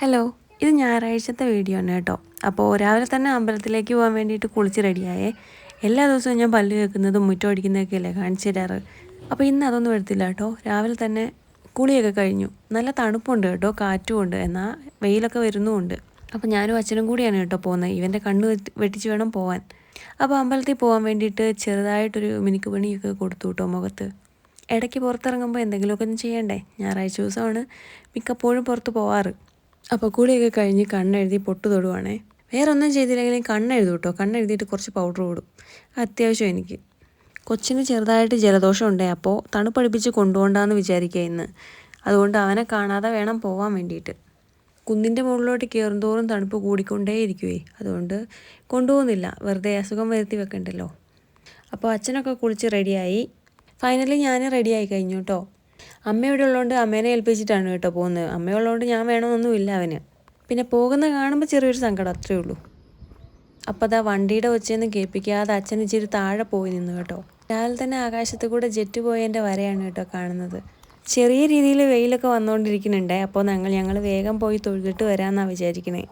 Hello ഇത് ഞായറാഴ്ചത്തെ video ആണ് കേട്ടോ. അപ്പോൾ രാവിലെ തന്നെ അമ്പലത്തിലേക്ക് പോകാൻ വേണ്ടിയിട്ട് കുളിച്ച് റെഡിയായേ എല്ലാ ദിവസവും ഞാൻ പല്ല് കേൾക്കുന്നതും മുറ്റം അടിക്കുന്നതൊക്കെ അല്ലേ കാണിച്ചു തരാറ്. അപ്പോൾ ഇന്ന് അതൊന്നും എടുത്തില്ല കേട്ടോ. രാവിലെ തന്നെ കുളിയൊക്കെ കഴിഞ്ഞു. നല്ല തണുപ്പുണ്ട് കേട്ടോ കാറ്റുമുണ്ട്. എന്നാൽ വെയിലൊക്കെ വരുന്നുമുണ്ട്. അപ്പോൾ ഞാനും അച്ഛനും കൂടിയാണ് കേട്ടോ പോകുന്നത്. ഇവന്റെ കണ്ണ് വെട്ടി- വെട്ടിച്ച് വേണം പോകാൻ അപ്പോൾ അമ്പലത്തിൽ പോകാൻ വേണ്ടിയിട്ട് ചെറുതായിട്ടൊരു മിനുക്ക് പണിയൊക്കെ കൊടുത്തു കേട്ടോ മുഖത്ത്. ഇടയ്ക്ക് പുറത്തിറങ്ങുമ്പോൾ എന്തെങ്കിലുമൊക്കെ ഒന്ന് ചെയ്യണ്ടേ? ഞായറാഴ്ച ദിവസമാണ് മിക്കപ്പോഴും പുറത്ത് പോവാറ്. അപ്പോൾ കുളിയൊക്കെ കഴിഞ്ഞ് കണ്ണെഴുതി പൊട്ട് തൊടുവാണേ. വേറെ ഒന്നും ചെയ്തില്ലെങ്കിലും കണ്ണെഴുതും കേട്ടോ. കണ്ണെഴുതിയിട്ട് കുറച്ച് പൗഡർ കൊടും അത്യാവശ്യം എനിക്ക്. കൊച്ചിന് ചെറുതായിട്ട് ജലദോഷം ഉണ്ടേ അപ്പോൾ തണുപ്പടിപ്പിച്ച് കൊണ്ടുപോകണ്ടെന്ന് വിചാരിക്കുക ഇന്ന്. അതുകൊണ്ട് അവനെ കാണാതെ വേണം പോകാൻ വേണ്ടിയിട്ട്. കുന്നിന്റെ മുകളിലോട്ട് കയറുന്തോറും തണുപ്പ് കൂടിക്കൊണ്ടേയിരിക്കുവേ. അതുകൊണ്ട് കൊണ്ടുപോകുന്നില്ല. വെറുതെ അസുഖം വരുത്തി വെക്കണ്ടല്ലോ. അപ്പോൾ അച്ഛനൊക്കെ കുളിച്ച് റെഡിയായി ഫൈനലി ഞാൻ റെഡിയായി കഴിഞ്ഞു കേട്ടോ. അമ്മ ഇവിടെ ഉള്ളതുകൊണ്ട് അമ്മേനെ ഏൽപ്പിച്ചിട്ടാണ് കേട്ടോ പോകുന്നത്. അമ്മയുള്ളതുകൊണ്ട് ഞാൻ വേണമെന്നൊന്നും ഇല്ല അവന്. പിന്നെ പോകുന്ന കാണുമ്പോൾ ചെറിയൊരു സങ്കടം അത്രേ ഉള്ളൂ. അപ്പോൾ അതാ വണ്ടിയുടെ ഒച്ചയൊന്നും കേൾപ്പിക്കാതെ അച്ഛൻ ഇച്ചിരി താഴെ പോയി നിന്നു കേട്ടോ. രാവിലെ തന്നെ ആകാശത്ത് കൂടെ ജെറ്റ് പോയതിന്റെ വരയാണ് കേട്ടോ കാണുന്നത്. ചെറിയ രീതിയിൽ വെയിലൊക്കെ വന്നുകൊണ്ടിരിക്കുന്നുണ്ട് അപ്പോൾ ഞങ്ങൾ ഞങ്ങൾ വേഗം പോയി തൊഴുതിട്ട് വരാമെന്നാണ് വിചാരിക്കണേ.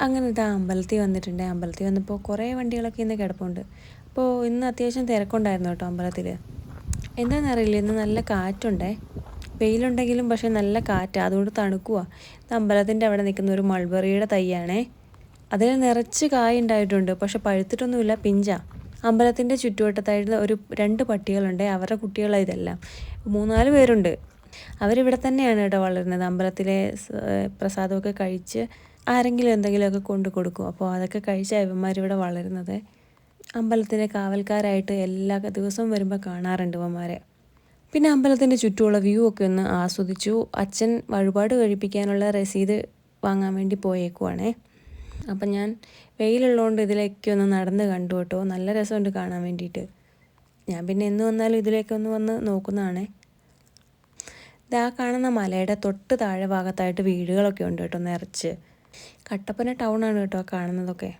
അങ്ങനെ ഇതാ അമ്പലത്തിൽ വന്നിട്ടുണ്ട്. അമ്പലത്തിൽ വന്നപ്പോൾ കുറേ വണ്ടികളൊക്കെ ഇന്ന് കിടപ്പുണ്ട്. അപ്പോൾ ഇന്ന് അത്യാവശ്യം തിരക്കുണ്ടായിരുന്നു കേട്ടോ അമ്പലത്തിൽ എന്താണെന്നറിയില്ല ഇന്ന് നല്ല കാറ്റുണ്ടേ. വെയിലുണ്ടെങ്കിലും പക്ഷേ നല്ല കാറ്റാണ് അതുകൊണ്ട് തണുക്കുക ഇത് അമ്പലത്തിന്റെ അവിടെ നിൽക്കുന്ന ഒരു മൾബറിയുടെ തൈയാണേ. അതിൽ നിറച്ച് കായ ഉണ്ടായിട്ടുണ്ട് പക്ഷെ പഴുത്തിട്ടൊന്നുമില്ല പിഞ്ചാ. അമ്പലത്തിന്റെ ചുറ്റുവട്ടത്തായിട്ട് ഒരു രണ്ട് പട്ടികളുണ്ട് അവരുടെ കുട്ടികളാണ് ഇതെല്ലാം. മൂന്നാൽ പേരുണ്ട്. അവരിവിടെ തന്നെയാണ് കേട്ടോ വളരുന്നത്. അമ്പലത്തിലെ പ്രസാദമൊക്കെ കഴിച്ച് ആരെങ്കിലും എന്തെങ്കിലുമൊക്കെ കൊണ്ടു കൊടുക്കും അപ്പോൾ അതൊക്കെ കഴിച്ച് ഇവന്മാരിവിടെ വളരുന്നത്. അമ്പലത്തിലെ കാവൽക്കാരായിട്ട് എല്ലാ ദിവസവും വരുമ്പോൾ കാണാറുണ്ട് ഇവന്മാരെ. പിന്നെ അമ്പലത്തിന്റെ ചുറ്റുമുള്ള വ്യൂ ഒക്കെ ഒന്ന് ആസ്വദിച്ചു. അച്ഛൻ വഴിപാട് കഴിപ്പിക്കാനുള്ള രസീത് വാങ്ങാൻ വേണ്ടി പോയേക്കുവാണേ. അപ്പം ഞാൻ വെയിലുള്ളതുകൊണ്ട് ഇതിലേക്ക് ഒന്ന് നടന്ന് കണ്ടു കേട്ടോ. നല്ല രസമുണ്ട് കാണാൻ വേണ്ടിയിട്ട്. ഞാൻ പിന്നെ എന്ന് വന്നാലും ഇതിലേക്ക് ഒന്ന് വന്ന് നോക്കുന്നതാണേ. ഇതാ കാണുന്ന മലയുടെ തൊട്ട് താഴെ ഭാഗത്തായിട്ട് വീടുകളൊക്കെ ഉണ്ട് കേട്ടോ നിറച്ച്. കട്ടപ്പന ടൗണാണ് കേട്ടോ കാണുന്നതൊക്കെ.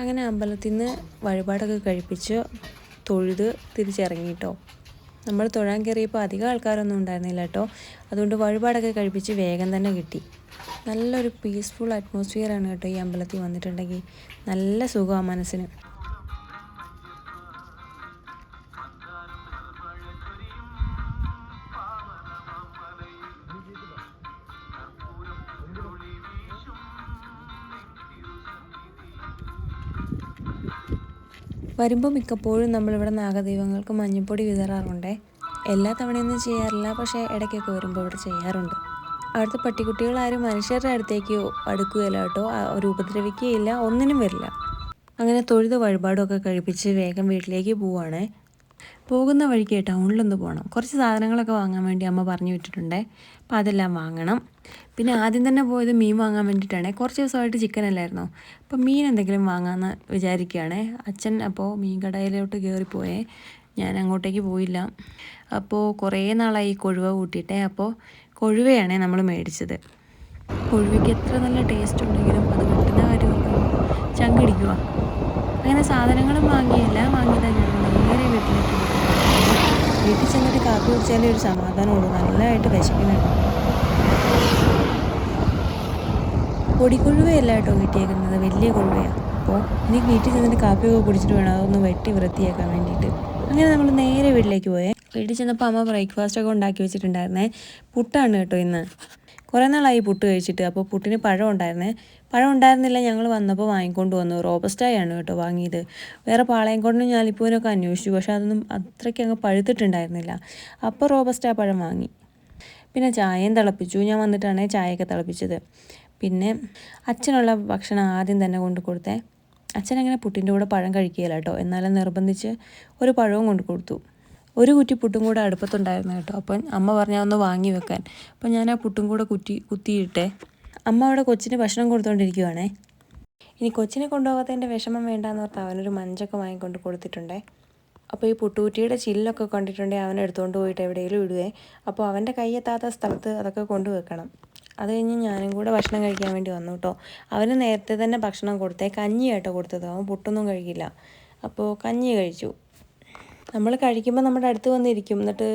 അങ്ങനെ അമ്പലത്തിൽ നിന്ന് വഴിപാടൊക്കെ കഴിപ്പിച്ച് തൊഴുത് തിരിച്ചിറങ്ങി കേട്ടോ നമ്മൾ തൊഴാൻ കയറിയപ്പോൾ അധികം ആൾക്കാരൊന്നും ഉണ്ടായിരുന്നില്ല കേട്ടോ അതുകൊണ്ട് വഴിപാടൊക്കെ കഴിപ്പിച്ച് വേഗം തന്നെ കിട്ടി. നല്ലൊരു പീസ്ഫുൾ അറ്റ്മോസ്ഫിയറാണ് കേട്ടോ ഈ അമ്പലത്തിൽ വന്നിട്ടുണ്ടെങ്കിൽ. നല്ല സുഖമാണ് മനസ്സിന്. വരുമ്പോൾ മിക്കപ്പോഴും നമ്മളിവിടെ നാഗദൈവങ്ങൾക്ക് മഞ്ഞൾപ്പൊടി വിതറാറുണ്ടേ. എല്ലാ തവണയൊന്നും ചെയ്യാറില്ല പക്ഷേ ഇടയ്ക്കൊക്കെ വരുമ്പോൾ ഇവിടെ ചെയ്യാറുണ്ട്. അവിടുത്തെ പട്ടിക്കുട്ടികളാരും മനുഷ്യരുടെ അടുത്തേക്ക് അടുക്കുകയില്ല കേട്ടോ. ഒരു ഉപദ്രവിക്കുകയില്ല ഒന്നിനും വരില്ല. അങ്ങനെ തൊഴുത് വഴിപാടുമൊക്കെ കഴിപ്പിച്ച് വേഗം വീട്ടിലേക്ക് പോവുകയാണേ പോകുന്ന വഴിക്ക് ടൗണിലൊന്ന് പോകണം കുറച്ച് സാധനങ്ങളൊക്കെ വാങ്ങാൻ വേണ്ടി അമ്മ പറഞ്ഞു വിട്ടിട്ടുണ്ടേ. അപ്പോൾ അതെല്ലാം വാങ്ങണം. പിന്നെ ആദ്യം തന്നെ പോയത് മീൻ വാങ്ങാൻ വേണ്ടിയിട്ടാണേ. കുറച്ച് ദിവസമായിട്ട് ചിക്കൻ അല്ലായിരുന്നോ? അപ്പോൾ മീൻ എന്തെങ്കിലും വാങ്ങാമെന്ന് വിചാരിക്കുകയാണേ. അച്ഛൻ അപ്പോൾ മീൻ കടയിലോട്ട് കയറിപ്പോയേ ഞാൻ അങ്ങോട്ടേക്ക് പോയില്ല. അപ്പോൾ കുറേ നാളായി കൊഴുവ കൂട്ടിയിട്ടേ. അപ്പോൾ കൊഴുവയാണേ നമ്മൾ മേടിച്ചത്. കൊഴുവയ്ക്ക് എത്ര നല്ല ടേസ്റ്റ് ഉണ്ടെങ്കിലും അത് കിട്ടുന്ന കാര്യം ചങ്കടിക്കുക അങ്ങനെ സാധനങ്ങളും വാങ്ങിയില്ല? വീട്ടിലേക്ക്. വീട്ടിൽ ചെന്നിട്ട് കാപ്പി കുടിച്ചാലേ ഒരു സമാധാനമുള്ളൂ. നല്ലതായിട്ട് വിശക്കുന്നുണ്ട്. പൊടിക്കൊഴുവയല്ല കേട്ടോ കിട്ടിയേക്കുന്നത് വലിയ കൊഴുവയാണ് അപ്പോൾ ഇനി വീട്ടിൽ ചെന്നിട്ട് കാപ്പിയൊക്കെ കുടിച്ചിട്ട് വേണം. അതൊന്ന് വെട്ടി വൃത്തിയാക്കാൻ വേണ്ടിയിട്ട്. അങ്ങനെ നമ്മൾ നേരെ വീട്ടിലേക്ക് പോയേ. വീട്ടിൽ ചെന്നപ്പോൾ അമ്മ ബ്രേക്ക്ഫാസ്റ്റ് ഒക്കെ ഉണ്ടാക്കി വെച്ചിട്ടുണ്ടായിരുന്നേ. പുട്ടാണ് കേട്ടോ ഇന്ന്. കുറേ നാളായി പുട്ട് കഴിച്ചിട്ട്. അപ്പോൾ പുട്ടിന് പഴം ഉണ്ടായിരുന്നേ. പഴം ഉണ്ടായിരുന്നില്ല. ഞങ്ങൾ വന്നപ്പോൾ വാങ്ങിക്കൊണ്ട് വന്നു. റോബസ്റ്റായാണ് കേട്ടോ വാങ്ങിയത്. വേറെ പാളയംകൊണ്ടും ഞാലിപ്പൂവിനൊക്കെ അന്വേഷിച്ചു. പക്ഷെ അതൊന്നും അത്രയ്ക്ക് അങ്ങ് പഴുത്തിട്ടുണ്ടായിരുന്നില്ല. അപ്പോൾ റോബസ്റ്റാ പഴം വാങ്ങി. പിന്നെ ചായയും തിളപ്പിച്ചു. ഞാൻ വന്നിട്ടാണ് ചായയൊക്കെ തിളപ്പിച്ചത്. പിന്നെ അച്ഛനുള്ള ഭക്ഷണം ആദ്യം തന്നെ കൊണ്ട് കൊടുത്തേ. അച്ഛൻ അങ്ങനെ പുട്ടിന്റെ കൂടെ പഴം കഴിക്കുകയില്ല കേട്ടോ. എന്നാലും നിർബന്ധിച്ച് ഒരു പഴവും കൊണ്ട് കൊടുത്തു. ഒരു കുറ്റി പുട്ടും കൂടെ അടുപ്പത്തുണ്ടായിരുന്നു കേട്ടോ. അപ്പം അമ്മ പറഞ്ഞാൽ ഒന്ന് വാങ്ങി വെക്കാൻ. അപ്പം ഞാൻ ആ പുട്ടും കൂടെ കുറ്റി കുത്തിയിട്ടേ. അമ്മ അവിടെ കൊച്ചിന് ഭക്ഷണം കൊടുത്തോണ്ടിരിക്കുവാണേ. ഇനി കൊച്ചിനെ കൊണ്ടുപോകാത്തതിന്റെ വിഷമം വേണ്ടാന്ന് ഓർത്ത് അവനൊരു മഞ്ചൊക്കെ വാങ്ങിക്കൊണ്ട് കൊടുത്തിട്ടുണ്ടേ. അപ്പോൾ ഈ പുട്ടുകുറ്റിയുടെ ചില്ലൊക്കെ കണ്ടിട്ടുണ്ടെങ്കിൽ അവൻ എടുത്തുകൊണ്ട് പോയിട്ട് എവിടെയെങ്കിലും ഇടുവേ. അപ്പോൾ അവന്റെ കൈയെത്താത്ത സ്ഥലത്ത് അതൊക്കെ കൊണ്ടുവെക്കണം അത് കഴിഞ്ഞ് ഞാനും കൂടെ ഭക്ഷണം കഴിക്കാൻ വേണ്ടി വന്നു കേട്ടോ അവന് നേരത്തെ തന്നെ ഭക്ഷണം കൊടുത്തേ. കഞ്ഞി കേട്ടോ കൊടുത്തത്. അവൻ പുട്ടൊന്നും കഴിക്കില്ല. അപ്പോൾ കഞ്ഞി കഴിച്ചു. നമ്മൾ കഴിക്കുമ്പോൾ നമ്മുടെ അടുത്ത് വന്നിരിക്കും. എന്നിട്ട്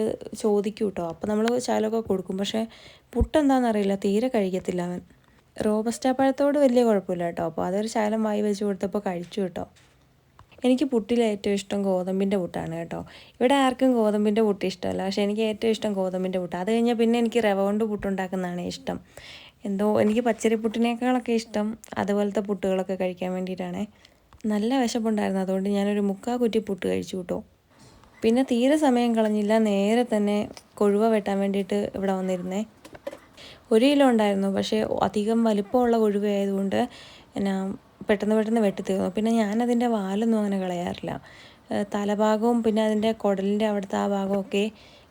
ചോദിക്കും കേട്ടോ അപ്പോൾ നമ്മൾ ശാലമൊക്കെ കൊടുക്കും. പക്ഷേ പുട്ടെന്താണെന്നറിയില്ല തീരെ കഴിക്കത്തില്ല അവൻ. റോബസ്റ്റ പഴത്തോട് വലിയ കുഴപ്പമില്ല കേട്ടോ. അപ്പോൾ അതൊരു ശകലം വായി വെച്ച് കൊടുത്തപ്പോൾ കഴിച്ചു കേട്ടോ. എനിക്ക് പുട്ടിൽ ഏറ്റവും ഇഷ്ടം ഗോതമ്പിന്റെ പുട്ടാണ് കേട്ടോ. ഇവിടെ ആർക്കും ഗോതമ്പിന്റെ പുട്ട് ഇഷ്ടമല്ല. പക്ഷേ എനിക്ക് ഏറ്റവും ഇഷ്ടം ഗോതമ്പിന്റെ പുട്ട്. അത് കഴിഞ്ഞാൽ പിന്നെ എനിക്ക് റവ കൊണ്ട് പുട്ടുണ്ടാക്കുന്നതാണ് ഇഷ്ടം. എന്തോ എനിക്ക് പച്ചരി പുട്ടിനേക്കാളൊക്കെ ഇഷ്ടം അതുപോലത്തെ പുട്ടുകളൊക്കെ കഴിക്കാൻ വേണ്ടിയിട്ടാണ്. നല്ല വിശപ്പുണ്ടായിരുന്നു. അതുകൊണ്ട് ഞാനൊരു മുക്കാ കുറ്റി പുട്ട് കഴിച്ചു കേട്ടോ. പിന്നെ തീരെ സമയം കളഞ്ഞില്ല. നേരെ തന്നെ കൊഴുവ വെട്ടാൻ വേണ്ടിയിട്ട് ഇവിടെ വന്നിരുന്നേ. ഒരു കിലോ ഉണ്ടായിരുന്നു. പക്ഷേ അധികം വലിപ്പമുള്ള കൊഴുവയായതുകൊണ്ട് എന്നാ പെട്ടെന്ന് പെട്ടെന്ന് വെട്ടിത്തീർന്നു പിന്നെ ഞാനതിന്റെ വാലൊന്നും അങ്ങനെ കളയാറില്ല. തലഭാഗവും പിന്നെ അതിന്റെ കുടലിന്റെ അവിടുത്തെ ആ ഭാഗമൊക്കെ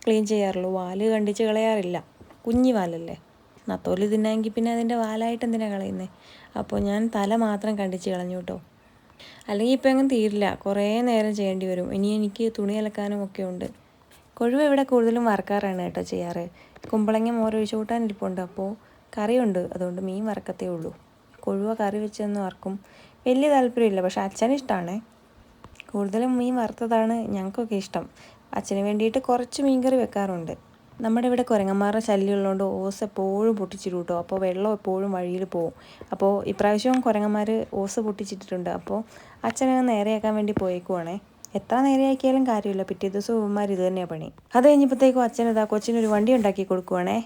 ക്ലീൻ ചെയ്യാറുള്ളൂ. വാൽ കണ്ടിച്ച് കളയാറില്ല. കുഞ്ഞി വാലല്ലേ. നത്തോലി തിന്നാമെങ്കിൽ പിന്നെ അതിന്റെ വാലായിട്ട് എന്തിനാണ് കളയുന്നത് അപ്പോൾ ഞാൻ തല മാത്രം കണ്ടിച്ച് കളഞ്ഞു കേട്ടോ. അല്ലെങ്കിൽ ഇപ്പം അങ്ങനെ തീരില്ല. കുറേ നേരം ചെയ്യേണ്ടി വരും. ഇനി എനിക്ക് തുണി അലക്കാനും ഒക്കെ ഉണ്ട്. കൊഴുവ ഇവിടെ കൂടുതലും വറക്കാറാണ് കേട്ടോ ചെയ്യാറ്. കുമ്പളങ്ങ മോരൊഴിച്ച് കൂട്ടാൻ ഇരിപ്പുണ്ട്. അപ്പോൾ കറിയുണ്ട്. അതുകൊണ്ട് മീൻ വറക്കത്തേ ഉള്ളൂ. കൊഴുവ കറി വെച്ചതൊന്നും ആർക്കും വലിയ താല്പര്യമില്ല. പക്ഷെ അച്ഛന് ഇഷ്ടമാണ് കൂടുതലും മീൻ വറുത്തതാണ് ഞങ്ങൾക്കൊക്കെ ഇഷ്ടം. അച്ഛന് വേണ്ടിയിട്ട് കുറച്ച് മീൻ കറി വെക്കാറുണ്ട്. നമ്മുടെ ഇവിടെ കുരങ്ങന്മാരുടെ ശല്യം ഉള്ളതുകൊണ്ട് ഓസ് എപ്പോഴും പൊട്ടിച്ചിടും കേട്ടോ അപ്പോൾ വെള്ളം എപ്പോഴും വഴിയിൽ പോവും. അപ്പോൾ ഇപ്രാവശ്യവും കുരങ്ങന്മാർ ഓസ് പൊട്ടിച്ചിട്ടിട്ടുണ്ട്. അപ്പോൾ അച്ഛനെ നേരെയാക്കാൻ വേണ്ടി പോയേക്കുവാണേ. എത്ര നേരെയാക്കിയാലും കാര്യമില്ല. പിറ്റേ ദിവസം ഉമ്മമാർ ഇത് തന്നെയാണ് പണി. അത് കഴിഞ്ഞപ്പോഴത്തേക്കും അച്ഛൻ ഇതാ കൊച്ചിനൊരു വണ്ടി ഉണ്ടാക്കി കൊടുക്കുവാണേ.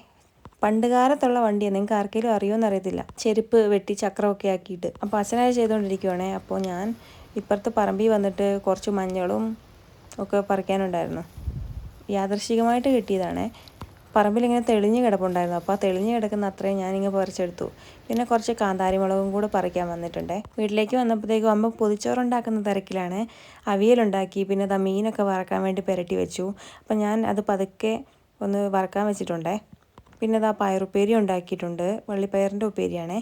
പണ്ട് കാലത്തുള്ള വണ്ടിയാണ് നിങ്ങൾക്ക് ആർക്കെങ്കിലും അറിയുമെന്ന് അറിയത്തില്ല. ചെരുപ്പ് വെട്ടി ചക്രമൊക്കെ ആക്കിയിട്ട്. അപ്പോൾ അച്ഛനായി ചെയ്തുകൊണ്ടിരിക്കുവാണേ. അപ്പോൾ ഞാൻ ഇപ്പുറത്ത് പറമ്പിൽ വന്നിട്ട് കുറച്ച് മഞ്ഞളും ഒക്കെ പറിക്കാനുണ്ടായിരുന്നു. യാദർശികമായിട്ട് കിട്ടിയതാണേ. പറമ്പിലിങ്ങനെ തെളിഞ്ഞ് കിടപ്പുണ്ടായിരുന്നു. അപ്പോൾ ആ തെളിഞ്ഞ് കിടക്കുന്ന അത്രയും ഞാനിങ്ങനെ പറിച്ചെടുത്തു. പിന്നെ കുറച്ച് കാന്താരി മുളകും കൂടെ പറിക്കാൻ വന്നിട്ടുണ്ട്. വീട്ടിലേക്ക് വന്നപ്പോഴത്തേക്കും അമ്മ പൊതിച്ചോറുണ്ടാക്കുന്ന തിരക്കിലാണ്. അവിയലുണ്ടാക്കി പിന്നെ ദാ മീനൊക്കെ വറക്കാൻ വേണ്ടി പുരട്ടി വെച്ചു. അപ്പം ഞാൻ അത് പതുക്കെ ഒന്ന് വറക്കാൻ വെച്ചിട്ടുണ്ട്. പിന്നെ ഇതാ പയറുപ്പേരി ഉണ്ടാക്കിയിട്ടുണ്ട്. വള്ളിപ്പയറിന്റെ ഉപ്പേരിയാണേ.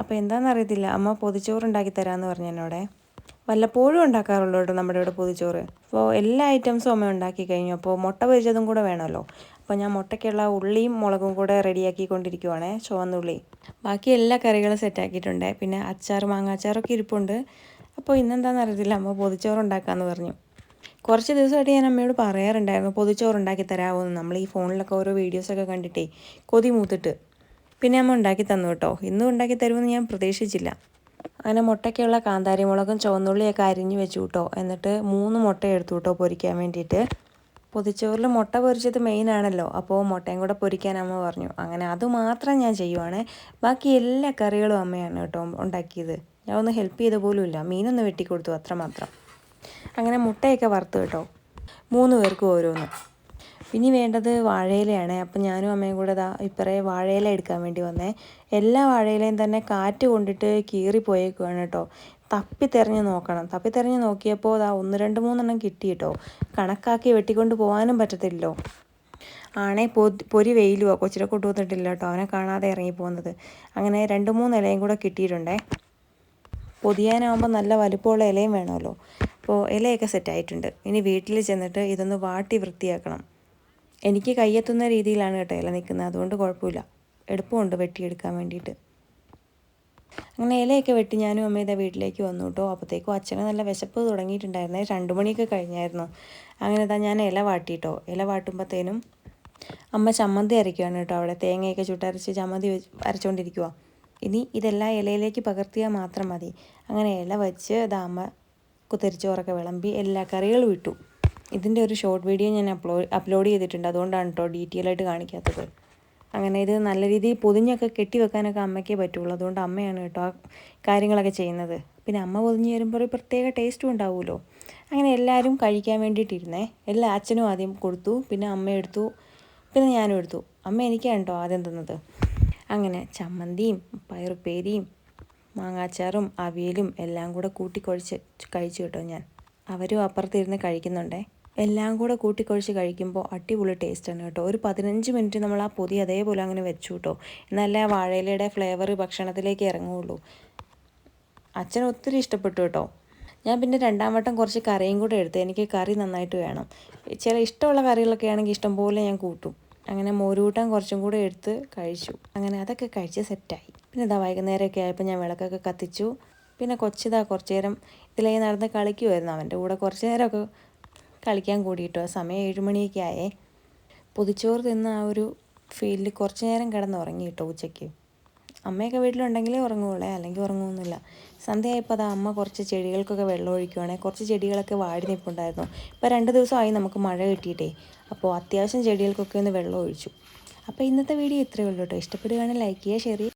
അപ്പോൾ എന്താണെന്നറിയത്തില്ല അമ്മ പൊതിച്ചോറുണ്ടാക്കി തരാമെന്ന് പറഞ്ഞു എന്നോടെ. വല്ലപ്പോഴും ഉണ്ടാക്കാറുള്ളൂ കേട്ടോ നമ്മുടെ ഇവിടെ പൊതിച്ചോറ്. അപ്പോൾ എല്ലാ ഐറ്റംസും അമ്മ ഉണ്ടാക്കി കഴിഞ്ഞു. അപ്പോൾ മുട്ട പൊരിച്ചതും കൂടെ വേണമല്ലോ. അപ്പോൾ ഞാൻ മുട്ടയ്ക്കുള്ള ഉള്ളിയും മുളകും കൂടെ റെഡിയാക്കിക്കൊണ്ടിരിക്കുവാണേ. ചുവന്നുള്ളി ബാക്കി എല്ലാ കറികളും സെറ്റാക്കിയിട്ടുണ്ട് പിന്നെ അച്ചാർ മാങ്ങാച്ചാറൊക്കെ ഇരിപ്പുണ്ട്. അപ്പോൾ ഇന്നെന്താണെന്ന് അറിയത്തില്ല. അമ്മ പൊതിച്ചോറ് ഉണ്ടാക്കാമെന്ന് പറഞ്ഞു. കുറച്ച് ദിവസമായിട്ട് ഞാൻ അമ്മയോട് പറയാറുണ്ടായിരുന്നു പൊതിച്ചോറ് ഉണ്ടാക്കി തരാമോ എന്ന് നമ്മൾ ഈ ഫോണിലൊക്കെ ഓരോ വീഡിയോസൊക്കെ കണ്ടിട്ടേ കൊതി മൂത്തിട്ട്. പിന്നെ അമ്മ ഉണ്ടാക്കി തന്നു കേട്ടോ. ഇന്നും ഉണ്ടാക്കി തരുമെന്ന് ഞാൻ പ്രതീക്ഷിച്ചില്ല. അങ്ങനെ മുട്ടയ്ക്കുള്ള കാന്താരി മുളകും ചുവന്നുള്ളിയൊക്കെ അരിഞ്ഞ് വെച്ചു കേട്ടോ. എന്നിട്ട് മൂന്ന് മുട്ട എടുത്തു കേട്ടോ പൊരിക്കാൻ വേണ്ടിയിട്ട്. പൊതിച്ചോറിൽ മുട്ട പൊരിച്ചത് മെയിൻ ആണല്ലോ. അപ്പോൾ മുട്ടയും കൂടെ പൊരിക്കാൻ അമ്മ പറഞ്ഞു. അങ്ങനെ അതുമാത്രം ഞാൻ ചെയ്യുവാണ്. ബാക്കി എല്ലാ കറികളും അമ്മയാണ് കേട്ടോ ഉണ്ടാക്കിയത്. ഞാൻ ഒന്ന് ഹെൽപ്പ് ചെയ്ത പോലും ഇല്ല. മീനൊന്ന് വെട്ടിക്കൊടുത്തു അത്രമാത്രം അങ്ങനെ മുട്ടയൊക്കെ വറുത്തു കേട്ടോ. മൂന്ന് പേർക്കും ഓരോന്ന്. ഇനി വേണ്ടത് വാഴയിലയാണ്. അപ്പം ഞാനും അമ്മയും കൂടെ ദാ ഇപ്പറേ വാഴയില എടുക്കാൻ വേണ്ടി വന്നേ. എല്ലാ വാഴയിലയും തന്നെ കാറ്റ് കൊണ്ടിട്ട് കീറി പോയേക്കുവാണ് കേട്ടോ. തപ്പി തിരഞ്ഞ് നോക്കണം. തപ്പി തെരഞ്ഞ് നോക്കിയപ്പോൾ അതാ ഒന്ന് രണ്ട് മൂന്നെണ്ണം കിട്ടി കേട്ടോ കണക്കാക്കി വെട്ടിക്കൊണ്ട് പോകാനും പറ്റത്തില്ലല്ലോ. ആണേ പൊരി വെയിലുവാ. കൊച്ചിനെ കൊണ്ടുവന്നിട്ടില്ല കേട്ടോ അവനെ കാണാതെ ഇറങ്ങി പോകുന്നത്. അങ്ങനെ രണ്ട് മൂന്ന് ഇലയും കൂടെ കിട്ടിയിട്ടുണ്ടേ. പൊതിയാനാകുമ്പോൾ നല്ല വലുപ്പമുള്ള ഇലയും വേണമല്ലോ. അപ്പോൾ ഇലയൊക്കെ സെറ്റായിട്ടുണ്ട്. ഇനി വീട്ടിൽ ചെന്നിട്ട് ഇതൊന്ന് വാട്ടി വൃത്തിയാക്കണം. എനിക്ക് കയ്യെത്തുന്ന രീതിയിലാണ് കേട്ടോ ഇല നിൽക്കുന്നത്. അതുകൊണ്ട് കുഴപ്പമില്ല. എളുപ്പമുണ്ട് വെട്ടിയെടുക്കാൻ വേണ്ടിയിട്ട്. അങ്ങനെ ഇലയൊക്കെ വെട്ടി ഞാനും അമ്മ ഇതാ വീട്ടിലേക്ക് വന്നു കേട്ടോ. അപ്പോഴത്തേക്കും അച്ഛന് നല്ല വിശപ്പ് തുടങ്ങിയിട്ടുണ്ടായിരുന്നേ. രണ്ട് മണിയൊക്കെ കഴിഞ്ഞായിരുന്നു. അങ്ങനെ ഇതാ ഞാൻ ഇല വാട്ടിട്ടോ ഇല വാട്ടുമ്പോഴത്തേനും അമ്മ ചമ്മന്തി അരയ്ക്കുകയാണ് കേട്ടോ അവിടെ. തേങ്ങയൊക്കെ ചുട്ടരച്ച് ചമ്മന്തി അരച്ചുകൊണ്ടിരിക്കുക ഇനി ഇതെല്ലാം ഇലയിലേക്ക് പകർത്തിയാൽ മാത്രം മതി. അങ്ങനെ ഇല വെച്ച് ഇതാ അമ്മ കുത്തരിച്ചോറൊക്കെ വിളമ്പി എല്ലാ കറികളും ഇട്ടു. ഇതിന്റെ ഒരു ഷോർട്ട് വീഡിയോ ഞാൻ അപ്ലോഡ് അപ്ലോഡ് ചെയ്തിട്ടുണ്ട്. അതുകൊണ്ടാണ് കേട്ടോ ഡീറ്റെയിൽ ആയിട്ട് കാണിക്കാത്തത്. അങ്ങനെ ഇത് നല്ല രീതിയിൽ പൊതിഞ്ഞൊക്കെ കെട്ടി വെക്കാനൊക്കെ അമ്മയ്ക്കേ പറ്റുള്ളൂ. അതുകൊണ്ട് അമ്മയാണ് കേട്ടോ ആ കാര്യങ്ങളൊക്കെ ചെയ്യുന്നത്. പിന്നെ അമ്മ പൊതിഞ്ഞ് വരുമ്പോൾ ഒരു പ്രത്യേക ടേസ്റ്റും ഉണ്ടാവുമല്ലോ. അങ്ങനെ എല്ലാവരും കഴിക്കാൻ വേണ്ടിയിട്ടിരുന്നേ. എല്ലാ അച്ഛനും ആദ്യം കൊടുത്തു. പിന്നെ അമ്മ എടുത്തു. പിന്നെ ഞാനും എടുത്തു. അമ്മ എനിക്കാണ് കേട്ടോ ആദ്യം തന്നത്. അങ്ങനെ ചമ്മന്തിയും പയറുപ്പേരിയും മാങ്ങാച്ചാറും അവിയലും എല്ലാം കൂടെ കൂട്ടിക്കുഴച്ച് കഴിച്ചു കേട്ടോ ഞാൻ. അവരും അപ്പുറത്തിരുന്ന് കഴിക്കുന്നുണ്ടേ. എല്ലാം കൂടെ കൂട്ടിക്കൊഴിച്ച് കഴിക്കുമ്പോൾ അടിപൊളി ടേസ്റ്റാണ് കേട്ടോ. ഒരു പതിനഞ്ച് മിനിറ്റ് നമ്മൾ ആ പൊതി അതേപോലെ അങ്ങനെ വെച്ചു കേട്ടോ. എന്നാലേ ആ വാഴയിലയുടെ ഫ്ലേവർ ഭക്ഷണത്തിലേക്ക് ഇറങ്ങുകയുള്ളൂ. അച്ഛൻ ഒത്തിരി ഇഷ്ടപ്പെട്ടു കേട്ടോ. ഞാൻ പിന്നെ രണ്ടാം വട്ടം കുറച്ച് കറിയും കൂടെ എടുത്ത് എനിക്ക് കറി നന്നായിട്ട് വേണം. ചില ഇഷ്ടമുള്ള കറികളൊക്കെ ആണെങ്കിൽ ഇഷ്ടം പോലെ ഞാൻ കൂട്ടും. അങ്ങനെ മോരുകൂട്ടം കുറച്ചും കൂടെ എടുത്ത് കഴിച്ചു. അങ്ങനെ അതൊക്കെ കഴിച്ച് സെറ്റായി. പിന്നെ ഇതാ വൈകുന്നേരമൊക്കെ ആയപ്പോൾ ഞാൻ വിളക്കൊക്കെ കത്തിച്ചു. പിന്നെ കൊച്ചിതാ കുറച്ച് നേരം ഇതിലേ നടന്ന് കളിക്കുമായിരുന്നു അവന്റെ കൂടെ കുറച്ച് നേരമൊക്കെ കളിക്കാൻ കൂടിയിട്ടോ? സമയം ഏഴുമണിയൊക്കെ ആയേ. പൊതിച്ചോറ് തിന്ന ആ ഒരു ഫീൽഡിൽ കുറച്ച് നേരം കിടന്നുറങ്ങി കേട്ടോ ഉച്ചയ്ക്ക്. അമ്മയൊക്കെ വീട്ടിലുണ്ടെങ്കിലേ ഉറങ്ങുകയുള്ളേ അല്ലെങ്കിൽ ഉറങ്ങുമൊന്നുമില്ല സന്ധ്യയായപ്പോൾ അത് അമ്മ കുറച്ച് ചെടികൾക്കൊക്കെ വെള്ളം ഒഴിക്കുവാണേ. കുറച്ച് ചെടികളൊക്കെ വാടി നിൽപ്പുണ്ടായിരുന്നു. ഇപ്പോൾ രണ്ട് ദിവസമായി നമുക്ക് മഴ കിട്ടിയിട്ടേ. അപ്പോൾ അത്യാവശ്യം ചെടികൾക്കൊക്കെ ഒന്ന് വെള്ളം ഒഴിച്ചു. അപ്പോൾ ഇന്നത്തെ വീഡിയോ ഇത്രയേ ഉള്ളൂ കേട്ടോ. ഇഷ്ടപ്പെടുകയാണെങ്കിൽ ലൈക്ക് ചെയ്യുക ഷെയർ ചെയ്യുക.